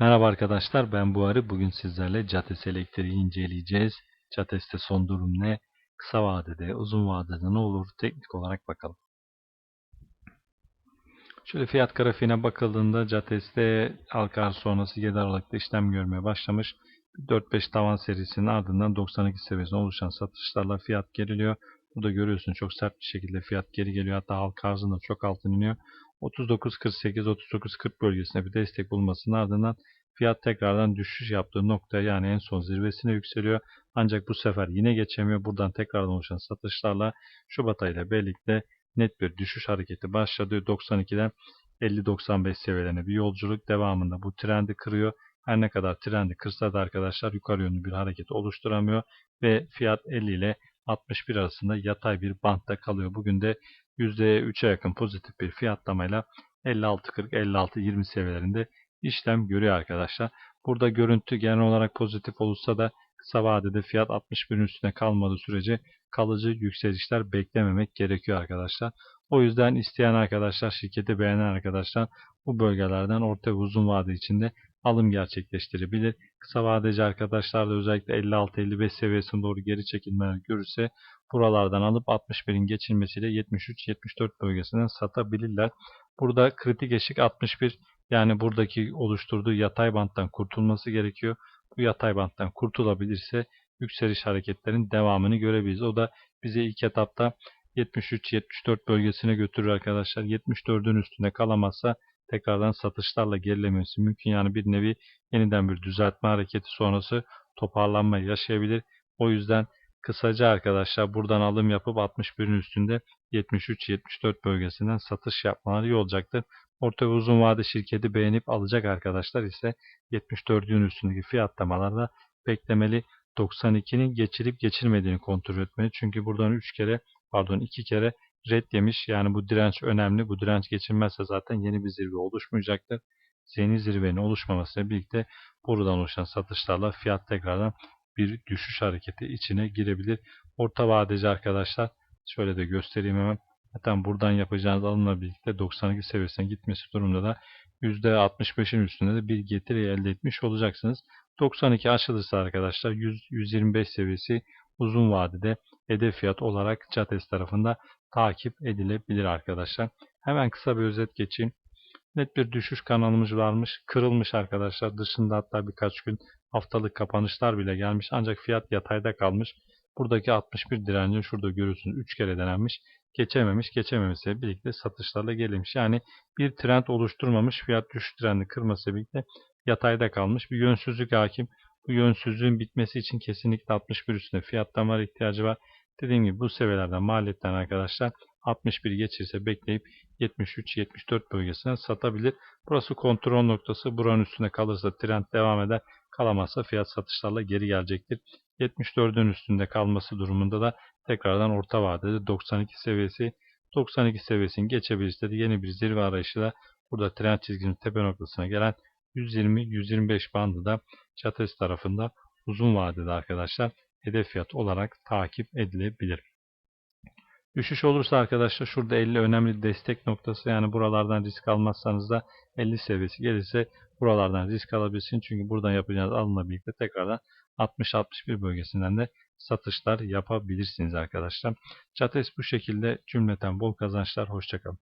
Merhaba arkadaşlar ben Buharı. Bugün sizlerle Cates elektriği inceleyeceğiz. Cates'te son durum ne? Kısa vadede, uzun vadede ne olur? Teknik olarak bakalım. Şöyle fiyat grafiğine bakıldığında Cates'te halka arz sonrası 7 Aralık'ta işlem görmeye başlamış. 4-5 tavan serisinin ardından 92 seviyesinde oluşan satışlarla fiyat geriliyor. Burada görüyorsun çok sert bir şekilde fiyat geri geliyor. Hatta halka arzında çok altın iniyor. 39.48-39.40 bölgesinde bir destek bulmasının ardından fiyat tekrardan düşüş yaptığı noktaya yani en son zirvesine yükseliyor. Ancak bu sefer yine geçemiyor. Buradan tekrardan oluşan satışlarla Şubat ayıyla birlikte net bir düşüş hareketi başladı. 92'den 50-95 seviyelerine bir yolculuk devamında bu trendi kırıyor. Her ne kadar trendi kırsa da arkadaşlar yukarı yönlü bir hareket oluşturamıyor ve fiyat 50 ile 61 arasında yatay bir bantta kalıyor. Bugün de %3'e yakın pozitif bir fiyatlamayla 56-40-56-20 seviyelerinde işlem görüyor arkadaşlar. Burada görüntü genel olarak pozitif olursa da kısa vadede fiyat 61'in üstüne kalmadığı sürece kalıcı yükselişler beklememek gerekiyor arkadaşlar. O yüzden isteyen arkadaşlar, şirketi beğenen arkadaşlar bu bölgelerden orta ve uzun vade içinde alım gerçekleştirebilir. Kısa vadeci arkadaşlar da özellikle 56-55 seviyesine doğru geri çekilmeler görürse buralardan alıp 61'in geçilmesiyle 73-74 bölgesinden satabilirler. Burada kritik eşik 61 yani buradaki oluşturduğu yatay banttan kurtulması gerekiyor. Bu yatay banttan kurtulabilirse yükseliş hareketlerin devamını görebiliriz. O da bize ilk etapta 73-74 bölgesine götürür arkadaşlar. 74'ün üstünde kalamazsa tekrardan satışlarla gerilemesi mümkün. Yani bir nevi yeniden bir düzeltme hareketi sonrası toparlanma yaşayabilir. O yüzden kısaca arkadaşlar buradan alım yapıp 61'in üstünde 73-74 bölgesinden satış yapmaları iyi olacaktır. Orta ve uzun vade şirketi beğenip alacak arkadaşlar ise 74'ün üstündeki fiyatlamalarda beklemeli. 92'nin geçirip geçirmediğini kontrol etmeli. Çünkü buradan 3 kere pardon 2 kere red yemiş. Yani bu direnç önemli. Bu direnç geçilmezse zaten yeni bir zirve oluşmayacaktır. Yeni zirvenin oluşmamasıyla birlikte buradan oluşan satışlarla fiyat tekrardan bir düşüş hareketi içine girebilir. Orta vadeci arkadaşlar şöyle de göstereyim hemen. Zaten buradan yapacağınız alımla birlikte 92 seviyesine gitmesi durumunda da %65'in üstünde de bir getiri elde etmiş olacaksınız. 92 aşılırsa arkadaşlar 100, 125 seviyesi uzun vadede hedef fiyat olarak CATES tarafında takip edilebilir arkadaşlar. Hemen kısa bir özet geçeyim. Net bir düşüş kanalımız varmış. Kırılmış arkadaşlar. Dışında hatta birkaç gün haftalık kapanışlar bile gelmiş. Ancak fiyat yatayda kalmış. Buradaki 61 direncin şurada görüyorsunuz 3 kere denenmiş. Geçememiş. Geçememesiyle birlikte satışlarla gelmiş. Yani bir trend oluşturmamış. Fiyat düşüş trendi kırması birlikte yatayda kalmış. Bir yönsüzlük hakim. Bu yönsüzlüğün bitmesi için kesinlikle 61 üstünde fiyatlama ihtiyacı var. Dediğim gibi bu seviyelerden maliyetten arkadaşlar 61 geçirse bekleyip 73-74 bölgesine satabilir. Burası kontrol noktası. Buranın üstünde kalırsa trend devam eder. Kalamazsa fiyat satışlarla geri gelecektir. 74'ün üstünde kalması durumunda da tekrardan orta vadede 92 seviyesi 92 seviyesini geçebilirse de yeni bir zirve arayışıyla burada trend çizginin tepe noktasına gelen 120-125 bandı da Çates tarafında uzun vadede arkadaşlar hedef fiyat olarak takip edilebilir. Düşüş olursa arkadaşlar şurada 50 önemli destek noktası yani buralardan risk almazsanız da 50 seviyesi gelirse buralardan risk alabilirsiniz. Çünkü buradan yapacağınız alımla birlikte tekrardan 60-61 bölgesinden de satışlar yapabilirsiniz arkadaşlar. Çates bu şekilde cümleten bol kazançlar. Hoşçakalın.